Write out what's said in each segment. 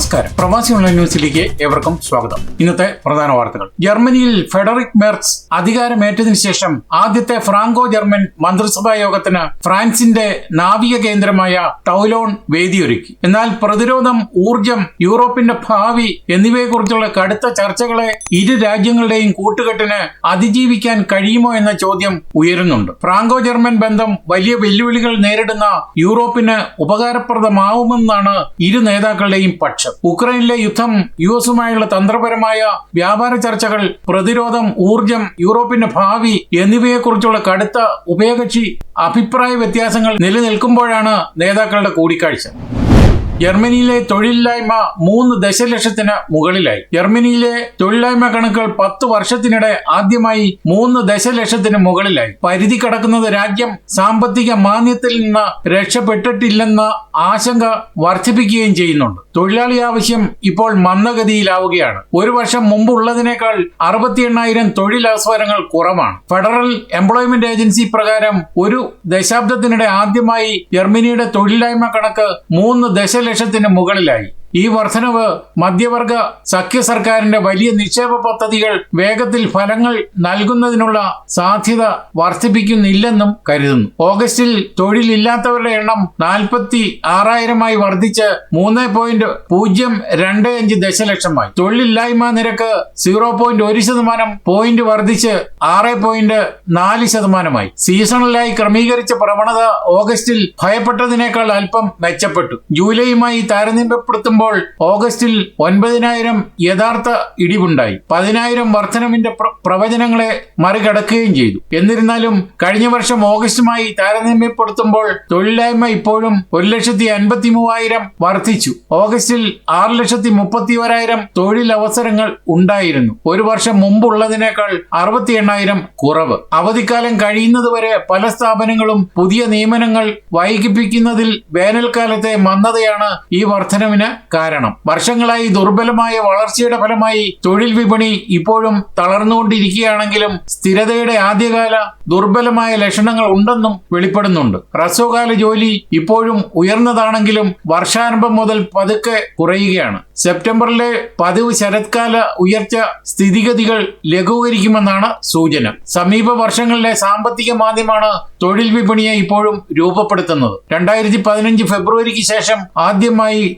നമസ്കാരം. പ്രവാസി ഓൺലൈൻ ന്യൂസിലേക്ക് ഏവർക്കും സ്വാഗതം. ഇന്നത്തെ പ്രധാന വാർത്തകൾ. ജർമ്മനിയിൽ ഫെഡറിക് മെർസ് അധികാരമേറ്റതിനു ശേഷം ആദ്യത്തെ ഫ്രാങ്കോ ജർമ്മൻ മന്ത്രിസഭാ യോഗത്തിന് ഫ്രാൻസിന്റെ നാവിക കേന്ദ്രമായ ടൗലോൺ വേദിയൊരുക്കി. എന്നാൽ പ്രതിരോധം ഊർജം യൂറോപ്പിന്റെ ഭാവി എന്നിവയെക്കുറിച്ചുള്ള കടുത്ത ചർച്ചകളെ ഇരു രാജ്യങ്ങളുടെയും കൂട്ടുകെട്ടിന് അതിജീവിക്കാൻ കഴിയുമോ എന്ന ചോദ്യം ഉയരുന്നുണ്ട്. ഫ്രാങ്കോ ജർമ്മൻ ബന്ധം വലിയ വെല്ലുവിളികൾ നേരിടുന്ന യൂറോപ്പിന് ഉപകാരപ്രദമാവുമെന്നാണ് ഇരു നേതാക്കളുടെയും പക്ഷം. ഉക്രൈനിലെ യുദ്ധം യു എസുമായുള്ള തന്ത്രപരമായ വ്യാപാര ചർച്ചകൾ പ്രതിരോധം ഊർജം യൂറോപ്പിന്റെ ഭാവി എന്നിവയെക്കുറിച്ചുള്ള കടുത്ത ഉഭയകക്ഷി അഭിപ്രായ വ്യത്യാസങ്ങൾ നിലനിൽക്കുമ്പോഴാണ് നേതാക്കളുടെ കൂടിക്കാഴ്ച. ജർമ്മനിയിലെ തൊഴിലില്ലായ്മ മൂന്ന് ദശലക്ഷത്തിന് മുകളിലായി. ജർമ്മനിയിലെ തൊഴിലില്ലായ്മ കണക്കുകൾ പത്ത് വർഷത്തിനിടെ ആദ്യമായി മൂന്ന് ദശലക്ഷത്തിന് മുകളിലായി. പരിധി കടക്കുന്നത് രാജ്യം സാമ്പത്തിക മാന്യത്തിൽ നിന്ന് രക്ഷപ്പെട്ടിട്ടില്ലെന്ന ആശങ്ക വർദ്ധിപ്പിക്കുകയും ചെയ്യുന്നുണ്ട്. തൊഴിലാളി ആവശ്യം ഇപ്പോൾ മന്ദഗതിയിലാവുകയാണ്. ഒരു വർഷം മുമ്പുള്ളതിനേക്കാൾ അറുപത്തി എണ്ണായിരം തൊഴിലവസരങ്ങൾ കുറവാണ്. ഫെഡറൽ എംപ്ലോയ്മെന്റ് ഏജൻസി പ്രകാരം ഒരു ദശാബ്ദത്തിനിടെ ആദ്യമായി ജർമ്മനിയുടെ തൊഴിലില്ലായ്മ കണക്ക് മൂന്ന് ദശലക്ഷത്തിന് മുകളിലായി. ഈ വർധനവ് മധ്യവർഗ സഖ്യ സർക്കാരിന്റെ വലിയ നിക്ഷേപ പദ്ധതികൾ വേഗത്തിൽ ഫലങ്ങൾ നൽകുന്നതിനുള്ള സാധ്യത വർദ്ധിപ്പിക്കുന്നില്ലെന്നും കരുതുന്നു. ഓഗസ്റ്റിൽ തൊഴിലില്ലാത്തവരുടെ എണ്ണം നാൽപ്പത്തി ആറായിരമായി വർദ്ധിച്ച് മൂന്ന് പോയിന്റ് പൂജ്യം രണ്ട് അഞ്ച് ദശലക്ഷമായി. തൊഴിലില്ലായ്മ നിരക്ക് സീറോ പോയിന്റ് ഒരു ശതമാനം പോയിന്റ് വർദ്ധിച്ച് ആറ് പോയിന്റ് നാല് ശതമാനമായി. സീസണലായി ക്രമീകരിച്ച പ്രവണത ഓഗസ്റ്റിൽ ഭയപ്പെട്ടതിനേക്കാൾ അല്പം മെച്ചപ്പെട്ടു. ജൂലൈയുമായി താരതമ്യപ്പെടുത്തുമ്പോൾ ഓഗസ്റ്റിൽ ഒൻപതിനായിരം യഥാർത്ഥ ഇടിവുണ്ടായി. പതിനായിരം വർധനവിന്റെ പ്രവചനങ്ങളെ മറികടക്കുകയും ചെയ്തു. എന്നിരുന്നാലും കഴിഞ്ഞ വർഷം ഓഗസ്റ്റുമായി താരതമ്യപ്പെടുത്തുമ്പോൾ തൊഴിലില്ലായ്മ ഇപ്പോഴും ഒരു ലക്ഷത്തി അൻപത്തി മൂവായിരം വർദ്ധിച്ചു. ഓഗസ്റ്റിൽ ആറ് ലക്ഷത്തി മുപ്പത്തി ഒരായിരം തൊഴിലവസരങ്ങൾ ഉണ്ടായിരുന്നു. ഒരു വർഷം മുമ്പുള്ളതിനേക്കാൾ അറുപത്തി എണ്ണായിരം കുറവ്. അവധിക്കാലം കഴിയുന്നതുവരെ പല സ്ഥാപനങ്ങളും പുതിയ നിയമനങ്ങൾ വൈകിപ്പിക്കുന്നതിൽ വേനൽക്കാലത്തെ മന്ദതയാണ് ഈ വർധനവിന് കാരണം. വർഷങ്ങളായി ദുർബലമായ വളർച്ചയുടെ ഫലമായി തൊഴിൽ വിപണി ഇപ്പോഴും തളർന്നുകൊണ്ടിരിക്കുകയാണെങ്കിലും സ്ഥിരതയുടെ ആദ്യകാല ദുർബലമായ ലക്ഷണങ്ങൾ ഉണ്ടെന്നും വെളിപ്പെടുന്നുണ്ട്. ഹ്രസ്വകാല ജോലി ഇപ്പോഴും ഉയർന്നതാണെങ്കിലും വർഷാരംഭം മുതൽ പതുക്കെ കുറയുകയാണ്. സെപ്റ്റംബറിലെ പതിവ് ശരത്കാല ഉയർച്ച സ്ഥിതിഗതികൾ ലഘൂകരിക്കുമെന്നാണ് സൂചന. സമീപ വർഷങ്ങളിലെ സാമ്പത്തിക മാന്ദ്യമാണ് തൊഴിൽ വിപണിയെ ഇപ്പോഴും രൂപപ്പെടുത്തുന്നത്. രണ്ടായിരത്തി പതിനഞ്ച് ഫെബ്രുവരിക്ക് ശേഷം ആദ്യമായി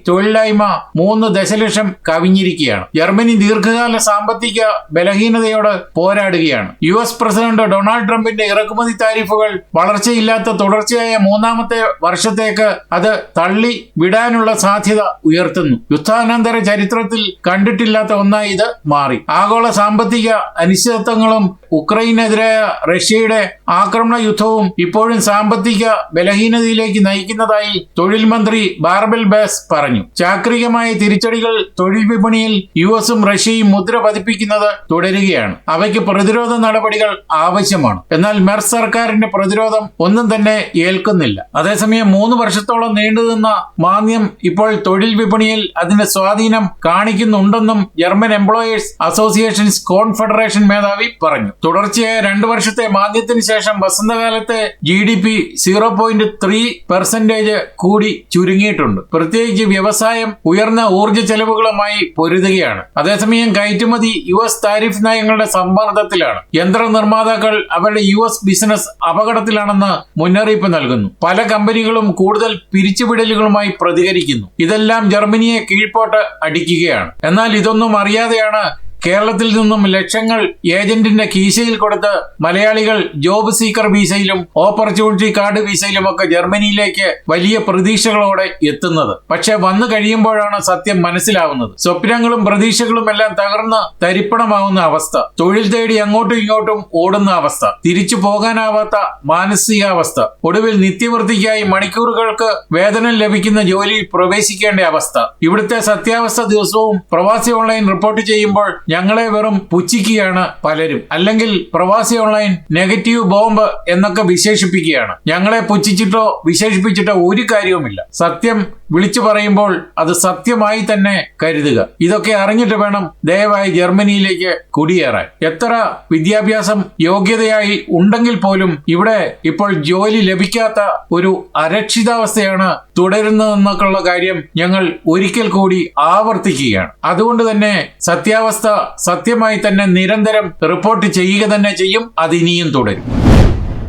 മൂന്ന് ദശലക്ഷം കവിഞ്ഞിരിക്കുകയാണ്. ജർമ്മനി ദീർഘകാല സാമ്പത്തിക ബലഹീനതയോട് പോരാടുകയാണ്. യു എസ് പ്രസിഡന്റ് ഡൊണാൾഡ് ട്രംപിന്റെ ഇറക്കുമതി താരിഫുകൾ വളർച്ചയില്ലാത്ത തുടർച്ചയായ മൂന്നാമത്തെ വർഷത്തേക്ക് അത് തള്ളി വിടാനുള്ള സാധ്യത ഉയർത്തുന്നു. യുദ്ധാനന്തര ചരിത്രത്തിൽ കണ്ടിട്ടില്ലാത്ത ഒന്നായി ഇത് മാറി. ആഗോള സാമ്പത്തിക അനിശ്ചിതത്വങ്ങളും ഉക്രൈനെതിരായ റഷ്യയുടെ ആക്രമണ യുദ്ധവും ഇപ്പോഴും സാമ്പത്തിക ബലഹീനതയിലേക്ക് നയിക്കുന്നതായി തൊഴിൽ മന്ത്രി ബാർബൽ ബേസ് പറഞ്ഞു. ചാക്രികമായ തിരിച്ചടികൾ തൊഴിൽ വിപണിയിൽ യു എസും റഷ്യയും മുദ്ര പതിപ്പിക്കുന്നത് തുടരുകയാണ്. അവയ്ക്ക് പ്രതിരോധ നടപടികൾ ആവശ്യമാണ്. എന്നാൽ മെർ സർക്കാരിന്റെ പ്രതിരോധം ഒന്നും തന്നെ ഏൽക്കുന്നില്ല. അതേസമയം മൂന്ന് വർഷത്തോളം നീണ്ടുനിന്ന മാന്യം ഇപ്പോൾ തൊഴിൽ വിപണിയിൽ അതിന്റെ സ്വാധീനം കാണിക്കുന്നുണ്ടെന്നും ജർമ്മൻ എംപ്ലോയേഴ്സ് അസോസിയേഷൻസ് കോൺഫെഡറേഷൻ മേധാവി പറഞ്ഞു. തുടർച്ചയായ രണ്ടു വർഷത്തെ മാന്ദ്യത്തിന് ശേഷം വസന്തകാലത്തെ G D P zero point three percentage കൂടി ചുരുങ്ങിയിട്ടുണ്ട്. പ്രത്യേകിച്ച് വ്യവസായം ഉയർന്ന ഊർജ ചെലവുകളുമായി പൊരുതുകയാണ്. അതേസമയം കയറ്റുമതി യു എസ് താരിഫ് നയങ്ങളുടെ സമ്മർദ്ദത്തിലാണ്. യന്ത്ര നിർമ്മാതാക്കൾ അവരുടെ യു എസ് ബിസിനസ് അപകടത്തിലാണെന്ന് മുന്നറിയിപ്പ് നൽകുന്നു. പല കമ്പനികളും കൂടുതൽ പിരിച്ചുവിടലുകളുമായി പ്രതികരിക്കുന്നു. ഇതെല്ലാം ജർമ്മനിയെ കീഴ്പോട്ട് അടിക്കുകയാണ്. എന്നാൽ ഇതൊന്നും അറിയാതെയാണ് കേരളത്തിൽ നിന്നും ലക്ഷങ്ങൾ ഏജന്റിന്റെ കീശയിൽ കൊടുത്ത് മലയാളികൾ ജോബ് സീക്കർ വിസയിലും ഓപ്പർച്യൂണിറ്റി കാർഡ് വിസയിലും ഒക്കെ ജർമ്മനിയിലേക്ക് വലിയ പ്രതീക്ഷകളോടെ എത്തുന്നത്. പക്ഷെ വന്നു കഴിയുമ്പോഴാണ് സത്യം മനസ്സിലാവുന്നത്. സ്വപ്നങ്ങളും പ്രതീക്ഷകളും എല്ലാം തകർന്ന് തരിപ്പണമാവുന്ന അവസ്ഥ. തൊഴിൽ തേടി അങ്ങോട്ടും ഇങ്ങോട്ടും ഓടുന്ന അവസ്ഥ. തിരിച്ചു പോകാനാവാത്ത മാനസികാവസ്ഥ. ഒടുവിൽ നിത്യവൃത്തിക്കായി മണിക്കൂറുകൾക്ക് വേതനം ലഭിക്കുന്ന ജോലിയിൽ പ്രവേശിക്കേണ്ട അവസ്ഥ. ഇവിടുത്തെ സത്യാവസ്ഥ ദിവസവും പ്രവാസി ഓൺലൈൻ റിപ്പോർട്ട് ചെയ്യുമ്പോൾ ഞങ്ങളെ വെറും പുച്ഛിക്കുകയാണ് പലരും. അല്ലെങ്കിൽ പ്രവാസി ഓൺലൈൻ നെഗറ്റീവ് ബോംബ് എന്നൊക്കെ വിശേഷിപ്പിക്കുകയാണ്. ഞങ്ങളെ പുച്ഛിച്ചിട്ടോ വിശേഷിപ്പിച്ചിട്ടോ ഒരു കാര്യവുമില്ല. സത്യം വിളിച്ചു പറയുമ്പോൾ അത് സത്യമായി തന്നെ കരുതുക. ഇതൊക്കെ അറിഞ്ഞിട്ട് വേണം ദയവായി ജർമ്മനിയിലേക്ക് കുടിയേറാൻ. എത്ര വിദ്യാഭ്യാസം യോഗ്യതയായി ഉണ്ടെങ്കിൽ പോലും ഇവിടെ ഇപ്പോൾ ജോലി ലഭിക്കാത്ത ഒരു അരക്ഷിതാവസ്ഥയാണ് തുടരുന്നതെന്നൊക്കെയുള്ള കാര്യം ഞങ്ങൾ ഒരിക്കൽ കൂടി ആവർത്തിക്കുകയാണ്. അതുകൊണ്ട് തന്നെ സത്യാവസ്ഥ സത്യമായി തന്നെ നിരന്തരം റിപ്പോർട്ട് ചെയ്യുക തന്നെ ചെയ്യും അത് ഇനിയും തുടരും.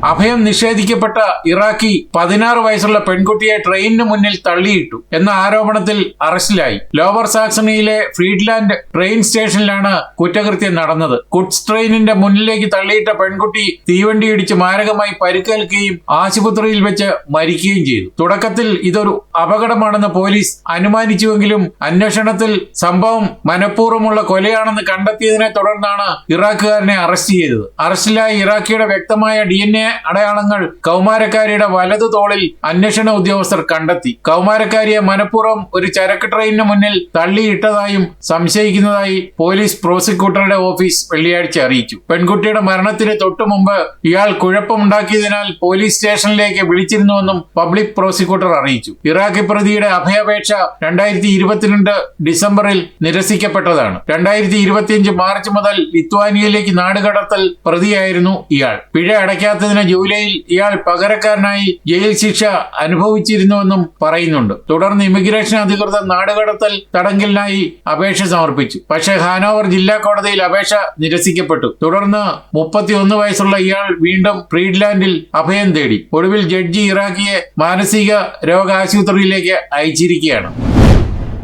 അഭയം നിഷേധിക്കപ്പെട്ട ഇറാഖി പതിനാറ് വയസ്സുള്ള പെൺകുട്ടിയെ ട്രെയിനിന് മുന്നിൽ തള്ളിയിട്ടു എന്ന ആരോപണത്തിൽ അറസ്റ്റിലായി. ലോവർ സാക്സണിയിലെ ഫ്രീഡ്ലാൻഡ് ട്രെയിൻ സ്റ്റേഷനിലാണ് കുറ്റകൃത്യം നടന്നത്. കുഡ്സ് ട്രെയിനിന്റെ മുന്നിലേക്ക് തള്ളിയിട്ട പെൺകുട്ടി തീവണ്ടി ഇടിച്ച് മാരകമായി പരിക്കേൽക്കുകയും ആശുപത്രിയിൽ വെച്ച് മരിക്കുകയും ചെയ്തു. തുടക്കത്തിൽ ഇതൊരു അപകടമാണെന്ന് പോലീസ് അനുമാനിച്ചുവെങ്കിലും അന്വേഷണത്തിൽ സംഭവം മനഃപൂർവമുള്ള കൊലയാണെന്ന് കണ്ടെത്തിയതിനെ തുടർന്നാണ് ഇറാഖുകാരനെ അറസ്റ്റ് ചെയ്തത്. അറസ്റ്റിലായ ഇറാഖിയുടെ വ്യക്തമായ ഡി എൻ എ അടയാളങ്ങൾ കൗമാരക്കാരിയുടെ വലതു തോളിൽ അന്വേഷണ ഉദ്യോഗസ്ഥർ കണ്ടെത്തി. കൗമാരക്കാരിയെ മനഃപൂർവം ഒരു ചരക്ക് ട്രെയിനിന് മുന്നിൽ തള്ളിയിട്ടതായും സംശയിക്കുന്നതായി പോലീസ് പ്രോസിക്യൂട്ടറുടെ ഓഫീസ് വെള്ളിയാഴ്ച അറിയിച്ചു. പെൺകുട്ടിയുടെ മരണത്തിന് തൊട്ടു മുമ്പ് ഇയാൾ കുഴപ്പമുണ്ടാക്കിയതിനാൽ പോലീസ് സ്റ്റേഷനിലേക്ക് വിളിച്ചിരുന്നുവെന്നും പബ്ലിക് പ്രോസിക്യൂട്ടർ അറിയിച്ചു. ഇറാഖി പ്രതിയുടെ അഭയാപേക്ഷ രണ്ടായിരത്തി ഇരുപത്തിരണ്ട് ഡിസംബറിൽ നിരസിക്കപ്പെട്ടതാണ്. രണ്ടായിരത്തി ഇരുപത്തിയഞ്ച് മാർച്ച് മുതൽ ലിത്വാനിയയിലേക്ക് നാടുകടത്തൽ പ്രതിയായിരുന്നു ഇയാൾ. പിഴ അടയ്ക്കാത്തതിന് ജൂലൈയിൽ ഇയാൾ പകരക്കാരനായി ജയിൽ ശിക്ഷ അനുഭവിച്ചിരുന്നുവെന്നും പറയുന്നുണ്ട്. തുടർന്ന് ഇമിഗ്രേഷൻ അധികൃതർ നാടുകടത്തൽ തടങ്കലിനായി അപേക്ഷ സമർപ്പിച്ചു. പക്ഷേ ഹാനോവർ ജില്ലാ കോടതിയിൽ അപേക്ഷ നിരസിക്കപ്പെട്ടു. തുടർന്ന് മുപ്പത്തിയൊന്ന് വയസ്സുള്ള ഇയാൾ വീണ്ടും ഫ്രീഡ്ലാൻഡിൽ അഭയം തേടി. ഒടുവിൽ ജഡ്ജി ഇറാഖിയെ മാനസിക രോഗ ആശുപത്രിയിലേക്ക് അയച്ചിരിക്കുകയാണ്.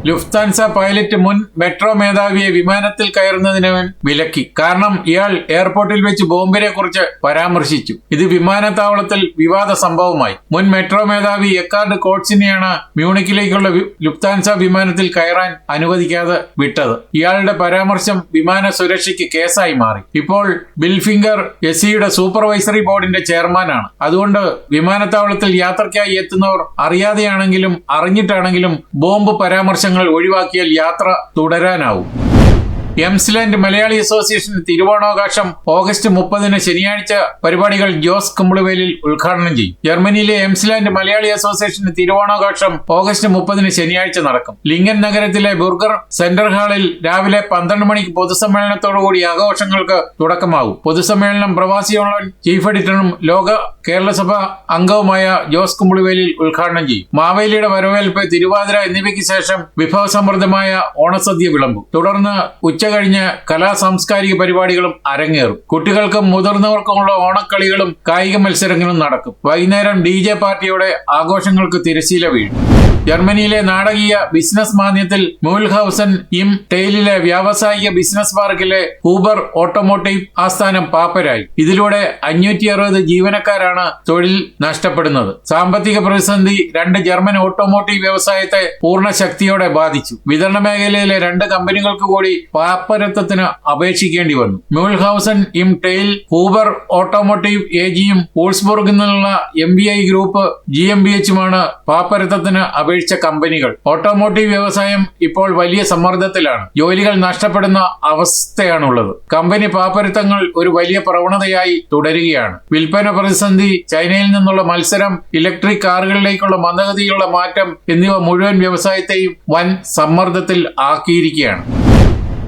ലുഫ്താൻസ പൈലറ്റ് മുൻ മെട്രോ മേധാവിയെ വിമാനത്തിൽ കയറുന്നതിന് വിലക്കി. കാരണം ഇയാൾ എയർപോർട്ടിൽ വെച്ച് ബോംബിനെ കുറിച്ച് പരാമർശിച്ചു. ഇത് വിമാനത്താവളത്തിൽ വിവാദ സംഭവമായി. മുൻ മെട്രോ മേധാവി എക്കാർഡ് കോട്സിനെയാണ് മ്യൂണിക്കിലേക്കുള്ള ലുഫ്താൻസ വിമാനത്തിൽ കയറാൻ അനുവദിക്കാതെ വിട്ടത്. ഇയാളുടെ പരാമർശം വിമാന സുരക്ഷയ്ക്ക് കേസായി മാറി. ഇപ്പോൾ ബിൽഫിംഗർ എസ്സിയുടെ സൂപ്പർവൈസറി ബോർഡിന്റെ ചെയർമാനാണ്. അതുകൊണ്ട് വിമാനത്താവളത്തിൽ യാത്രയ്ക്കായി എത്തുന്നവർ അറിയാതെയാണെങ്കിലും അറിഞ്ഞിട്ടാണെങ്കിലും ബോംബ് പരാമർശങ്ങൾ ഒഴിവാക്കിയാൽ യാത്ര തുടരാനാവും എംസ്ലാൻഡ് മലയാളി അസോസിയേഷൻ തിരുവോണാവകാശം ഓഗസ്റ്റ് മുപ്പതിന് ശനിയാഴ്ച പരിപാടികൾ ജോസ് കുമ്പളുവേലിൽ ഉദ്ഘാടനം ചെയ്യും. ജർമ്മനിയിലെ എംസ്ലാൻഡ് മലയാളി അസോസിയേഷൻ തിരുവോണാവകാശം ഓഗസ്റ്റ് മുപ്പതിന് ശനിയാഴ്ച നടക്കും. ലിംഗൻ നഗരത്തിലെ ബുർഗർ സെന്റർ ഹാളിൽ രാവിലെ പന്ത്രണ്ട് മണിക്ക് പൊതുസമ്മേളനത്തോടുകൂടി ആഘോഷങ്ങൾക്ക് തുടക്കമാകും. പൊതുസമ്മേളനം പ്രവാസി ഓൺലൈൻ ചീഫ് എഡിറ്ററും ലോക കേരളസഭ അംഗവുമായ ജോസ് കുമ്പളുവേലിൽ ഉദ്ഘാടനം ചെയ്യും. മാവേലിയുടെ വരവേൽപ്പ് തിരുവാതിര എന്നിവയ്ക്ക് ശേഷം വിഭവസമൃദ്ധമായ ഓണസദ്യ വിളമ്പും. തുടർന്ന് ഉച്ച കഴിഞ്ഞ് കലാ സാംസ്കാരിക പരിപാടികളും അരങ്ങേറും. കുട്ടികൾക്കും മുതിർന്നവർക്കുമുള്ള ഓണക്കളികളും കായിക മത്സരങ്ങളും നടക്കും. വൈകുന്നേരം ഡി ജെ പാർട്ടിയോടെ ആഘോഷങ്ങൾക്ക് തിരശീല വീഴും. ജർമ്മനിയിലെ നാടകീയ ബിസിനസ് മാന്ദ്യത്തിൽ മൂൽഹൌസൻ ഇം ടെയിലിലെ വ്യാവസായിക ബിസിനസ് പാർക്കിലെ ഊബർ ഓട്ടോമോട്ടീവ് ആസ്ഥാനം പാപ്പരായി. ഇതിലൂടെ അഞ്ഞൂറ്റി അറുപത് ജീവനക്കാരാണ് തൊഴിൽ നഷ്ടപ്പെടുന്നത്. സാമ്പത്തിക പ്രതിസന്ധി രണ്ട് ജർമ്മൻ ഓട്ടോമോട്ടീവ് വ്യവസായത്തെ പൂർണ ശക്തിയോടെ ബാധിച്ചു. വിതരണ മേഖലയിലെ രണ്ട് കമ്പനികൾക്ക് കൂടി പാപ്പരത്വത്തിന് അപേക്ഷിക്കേണ്ടി വന്നു. Muhlhausen im Tale Uber automotive A ജിയും വൂൾസ്ബുർഗിൽ നിന്നുള്ള M B I group G M B എച്ചുമാണ് പാപ്പരത്വത്തിന് അപേക്ഷിച്ച കമ്പനികൾ. ഓട്ടോമോട്ടീവ് വ്യവസായം ഇപ്പോൾ വലിയ സമ്മർദ്ദത്തിലാണ്. ജോലികൾ നഷ്ടപ്പെടുന്ന അവസ്ഥയാണുള്ളത്. കമ്പനി പാപ്പരുത്തങ്ങൾ ഒരു വലിയ പ്രവണതയായി തുടരുകയാണ്. വിൽപ്പന പ്രതിസന്ധി ചൈനയിൽ നിന്നുള്ള മത്സരം ഇലക്ട്രിക് കാറുകളിലേക്കുള്ള മന്ദഗതിയിലുള്ള മാറ്റം എന്നിവ മുഴുവൻ വ്യവസായത്തെയും വൻ സമ്മർദ്ദത്തിൽ ആക്കിയിരിക്കുകയാണ്.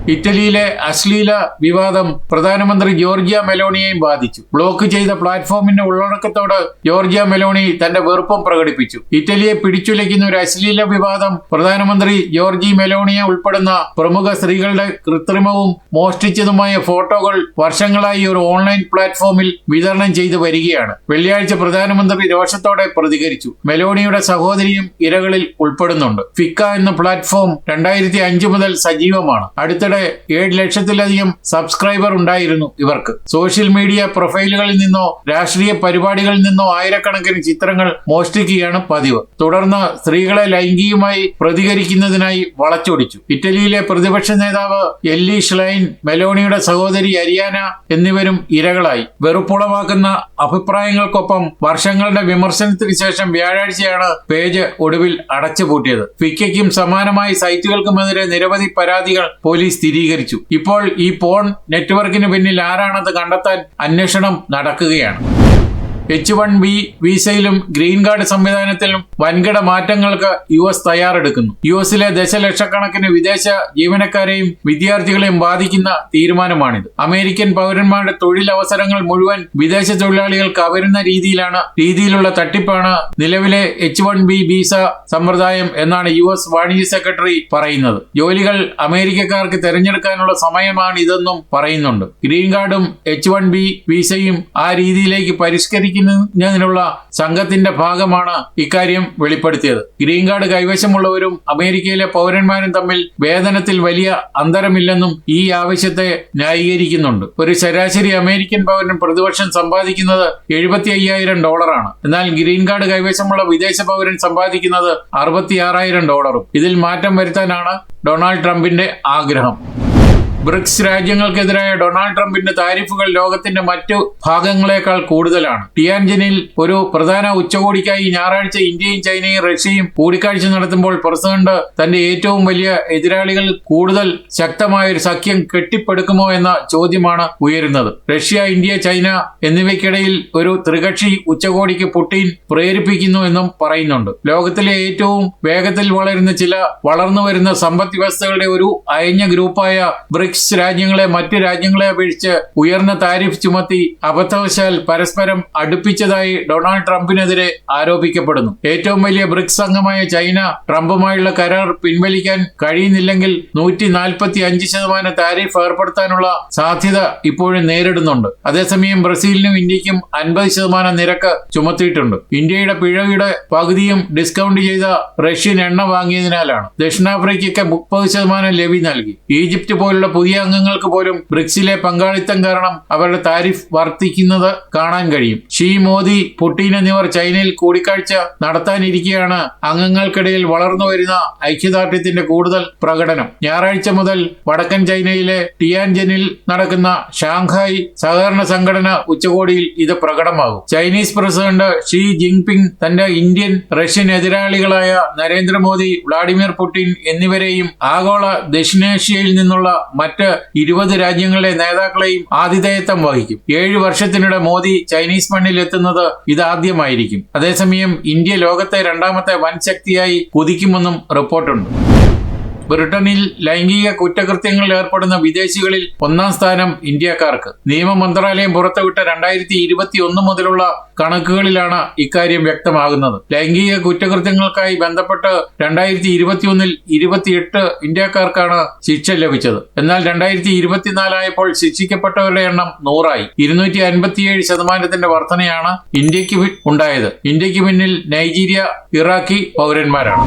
ഇറ്റലിയിലെ അശ്ലീല വിവാദം പ്രധാനമന്ത്രി ജോർജിയ മെലോണിയെയും ബാധിച്ചു. ബ്ലോക്ക് ചെയ്ത പ്ലാറ്റ്ഫോമിന്റെ ഉള്ളടക്കത്തോട് ജോർജിയ മെലോണി തന്റെ വെറുപ്പം പ്രകടിപ്പിച്ചു. ഇറ്റലിയെ പിടിച്ചുലയ്ക്കുന്ന ഒരു അശ്ലീല വിവാദം പ്രധാനമന്ത്രി ജോർജി മെലോണിയെ ഉൾപ്പെടുന്ന പ്രമുഖ സ്ത്രീകളുടെ കൃത്രിമവും മോഷ്ടിച്ചതുമായ ഫോട്ടോകൾ വർഷങ്ങളായി ഒരു ഓൺലൈൻ പ്ലാറ്റ്ഫോമിൽ വിതരണം ചെയ്തു വരികയാണ്. വെള്ളിയാഴ്ച പ്രധാനമന്ത്രി രോഷത്തോടെ പ്രതികരിച്ചു. മെലോണിയുടെ സഹോദരിയും ഇരകളിൽ ഉൾപ്പെടുന്നുണ്ട്. ഫിക്ക എന്ന പ്ലാറ്റ്ഫോം രണ്ടായിരത്തി അഞ്ച് മുതൽ സജീവമാണ്. അടുത്തിടെ ഏഴ് ലക്ഷത്തിലധികം സബ്സ്ക്രൈബർ ഉണ്ടായിരുന്നു ഇവർക്ക്. സോഷ്യൽ മീഡിയ പ്രൊഫൈലുകളിൽ നിന്നോ രാഷ്ട്രീയ പരിപാടികളിൽ നിന്നോ ആയിരക്കണക്കിന് ചിത്രങ്ങൾ മോഷ്ടിക്കുകയാണ് പതിവ്. തുടർന്ന് സ്ത്രീകളെ ലൈംഗികമായി പ്രതികരിക്കുന്നതിനായി വളച്ചൊടിച്ചു. ഇറ്റലിയിലെ പ്രതിപക്ഷ നേതാവ് എല്ലി ഷ്ലൈൻ മെലോണിയുടെ സഹോദരി അരിയാന എന്നിവരും ഇരകളായി. വെറുപ്പുളവാക്കുന്ന അഭിപ്രായങ്ങൾക്കൊപ്പം വർഷങ്ങളുടെ വിമർശനത്തിന് ശേഷം വ്യാഴാഴ്ചയാണ് പേജ് ഒടുവിൽ അടച്ചുപൂട്ടിയത്. ഫിക്കയ്ക്കും സമാനമായി സൈറ്റുകൾക്കുമെതിരെ നിരവധി പരാതികൾ പോലീസ് സ്ഥിരീകരിച്ചു. ഇപ്പോൾ ഈ പോൺ നെറ്റ്വർക്കിന് പിന്നിൽ ആരാണെന്ന് കണ്ടെത്താൻ അന്വേഷണം നടക്കുകയാണ്. എച്ച് വൺ ബി വിസയിലും ഗ്രീൻ കാർഡ് സംവിധാനത്തിലും വൻകിട മാറ്റങ്ങൾക്ക് യു എസ് തയ്യാറെടുക്കുന്നു. യു എസിലെ ദശലക്ഷക്കണക്കിന് വിദേശ ജീവനക്കാരെയും വിദ്യാർത്ഥികളെയും ബാധിക്കുന്ന തീരുമാനമാണിത്. അമേരിക്കൻ പൗരന്മാരുടെ തൊഴിലവസരങ്ങൾ മുഴുവൻ വിദേശ തൊഴിലാളികൾക്ക് അവരുന്ന രീതിയിലാണ് രീതിയിലുള്ള തട്ടിപ്പാണ് നിലവിലെ എച്ച് വൺ ബി വിസ സമ്പ്രദായം എന്നാണ് യു എസ് വാണിജ്യ സെക്രട്ടറി പറയുന്നത്. ജോലികൾ അമേരിക്കക്കാർക്ക് തെരഞ്ഞെടുക്കാനുള്ള സമയമാണ് ഇതെന്നും പറയുന്നുണ്ട് ഗ്രീൻ കാർഡും എച്ച് വൺ ബി വിസയും ആ രീതിയിലേക്ക് പരിഷ്കരിക്കുന്നതിനുള്ള സംഘത്തിന്റെ ഭാഗമാണ് ഇക്കാര്യം വെളിപ്പെടുത്തിയത്. ഗ്രീൻ കാർഡ് കൈവശമുള്ളവരും അമേരിക്കയിലെ പൗരന്മാരും തമ്മിൽ വേതനത്തിൽ വലിയ അന്തരമില്ലെന്നും ഈ ആവശ്യത്തെ ന്യായീകരിക്കുന്നുണ്ട്. ഒരു ശരാശരി അമേരിക്കൻ പൗരൻ പ്രതിവർഷം സമ്പാദിക്കുന്നത് എഴുപത്തി അയ്യായിരം ഡോളറാണ്. എന്നാൽ ഗ്രീൻ കാർഡ് കൈവശമുള്ള വിദേശ പൗരൻ സമ്പാദിക്കുന്നത് അറുപത്തി ആറായിരം ഡോളറും. ഇതിൽ മാറ്റം വരുത്താനാണ് ഡൊണാൾഡ് ട്രംപിന്റെ ആഗ്രഹം. ബ്രിക്സ് രാജ്യങ്ങൾക്കെതിരായ ഡൊണാൾഡ് ട്രംപിന്റെ താരിഫുകൾ ലോകത്തിന്റെ മറ്റു ഭാഗങ്ങളെക്കാൾ കൂടുതലാണ്. ടിയാൻജിനിൽ ഒരു പ്രധാന ഉച്ചകോടിക്കായി ഞായറാഴ്ച ഇന്ത്യയും ചൈനയും റഷ്യയും കൂടിക്കാഴ്ച നടത്തുമ്പോൾ പ്രസിഡന്റ് തന്റെ ഏറ്റവും വലിയ എതിരാളികൾ കൂടുതൽ ശക്തമായ ഒരു സഖ്യം കെട്ടിപ്പടുക്കുമോ എന്ന ചോദ്യമാണ് ഉയരുന്നത്. റഷ്യ ഇന്ത്യ ചൈന എന്നിവയ്ക്കിടയിൽ ഒരു ത്രികക്ഷി ഉച്ചകോടിക്ക് പുടിൻ പ്രേരിപ്പിക്കുന്നു എന്നും പറയുന്നുണ്ട്. ലോകത്തിലെ ഏറ്റവും വേഗത്തിൽ വളരുന്ന ചില വളർന്നു വരുന്ന സമ്പദ് വ്യവസ്ഥകളുടെ ഒരു അയഞ്ഞ ഗ്രൂപ്പായ ബ്രിക്സ് രാജ്യങ്ങളെ മറ്റ് രാജ്യങ്ങളെ അപേക്ഷിച്ച് ഉയർന്ന താരിഫ് ചുമത്തി അബദ്ധവശാൽ പരസ്പരം അടുപ്പിച്ചതായി ഡൊണാൾഡ് ട്രംപിനെതിരെ ആരോപിക്കപ്പെടുന്നു. ഏറ്റവും വലിയ ബ്രിക്സ് അംഗമായ ചൈന ട്രംപുമായുള്ള കരാർ പിൻവലിക്കാൻ കഴിയുന്നില്ലെങ്കിൽ നൂറ്റി നാൽപ്പത്തി അഞ്ച് ശതമാനം താരിഫ് ഏർപ്പെടുത്താനുള്ള സാധ്യത ഇപ്പോഴും നേരിടുന്നുണ്ട്. അതേസമയം ബ്രസീലിനും ഇന്ത്യക്കും അൻപത് ശതമാനം നിരക്ക് ചുമത്തിയിട്ടുണ്ട്. ഇന്ത്യയുടെ പിഴയുടെ പകുതിയും ഡിസ്കൗണ്ട് ചെയ്ത റഷ്യൻ എണ്ണ വാങ്ങിയതിനാലാണ്. ദക്ഷിണാഫ്രിക്കയ്ക്ക് മുപ്പത് ശതമാനം ലെവി നൽകി. ഈജിപ്ത് പോലുള്ള പുതിയ അംഗങ്ങൾക്ക് പോലും ബ്രിക്സിലെ പങ്കാളിത്തം കാരണം അവരുടെ താരിഫ് വർദ്ധിക്കുന്നത് കാണാൻ കഴിയും. ഷീ മോദി പുടിൻ എന്നിവർ ചൈനയിൽ കൂടിക്കാഴ്ച നടത്താനിരിക്കെയാണ് അംഗങ്ങൾക്കിടയിൽ വളർന്നു വരുന്ന ഐക്യദാർഢ്യത്തിന്റെ കൂടുതൽ പ്രകടനം. ഞായറാഴ്ച മുതൽ വടക്കൻ ചൈനയിലെ ടിയാൻജനിൽ നടക്കുന്ന ഷാങ്ഹായ് സഹകരണ സംഘടന ഉച്ചകോടിയിൽ ഇത് പ്രകടമാകും. ചൈനീസ് പ്രസിഡന്റ് ഷീ ജിൻപിങ് തന്റെ ഇന്ത്യൻ റഷ്യൻ എതിരാളികളായ നരേന്ദ്രമോദി വ്ളാഡിമിർ പുടിൻ എന്നിവരെയും ആഗോള ദക്ഷിണേഷ്യയിൽ നിന്നുള്ള മറ്റ് ഇരുപത് രാജ്യങ്ങളിലെ നേതാക്കളെയും ആതിഥേയത്വം വഹിക്കും. ഏഴ് വർഷത്തിനിടെ മോദി ചൈനീസ് മണ്ണിൽ എത്തുന്നത് ഇതാദ്യമായിരിക്കും. അതേസമയം ഇന്ത്യ ലോകത്തെ രണ്ടാമത്തെ വൻ ശക്തിയായി കുതിക്കുമെന്നും റിപ്പോർട്ടുണ്ട്. ബ്രിട്ടനിൽ ലൈംഗിക കുറ്റകൃത്യങ്ങളിൽ ഏർപ്പെടുന്ന വിദേശികളിൽ ഒന്നാം സ്ഥാനം ഇന്ത്യക്കാർക്ക്. നിയമ മന്ത്രാലയം പുറത്തുവിട്ട രണ്ടായിരത്തി ഇരുപത്തി ഒന്ന് മുതലുള്ള കണക്കുകളിലാണ് ഇക്കാര്യം വ്യക്തമാകുന്നത്. ലൈംഗിക കുറ്റകൃത്യങ്ങൾക്കായി ബന്ധപ്പെട്ട് രണ്ടായിരത്തി ഇരുപത്തിയൊന്നിൽ ഇരുപത്തിയെട്ട് ഇന്ത്യക്കാർക്കാണ് ശിക്ഷ ലഭിച്ചത്. എന്നാൽ രണ്ടായിരത്തി ഇരുപത്തിനാലായപ്പോൾ ശിക്ഷിക്കപ്പെട്ടവരുടെ എണ്ണം നൂറായി. ഇരുന്നൂറ്റി അൻപത്തിയേഴ് ശതമാനത്തിന്റെ വർധനയാണ് ഇന്ത്യയ്ക്ക് ഉണ്ടായത്. ഇന്ത്യയ്ക്ക് പിന്നിൽ നൈജീരിയ ഇറാഖി പൗരന്മാരാണ്.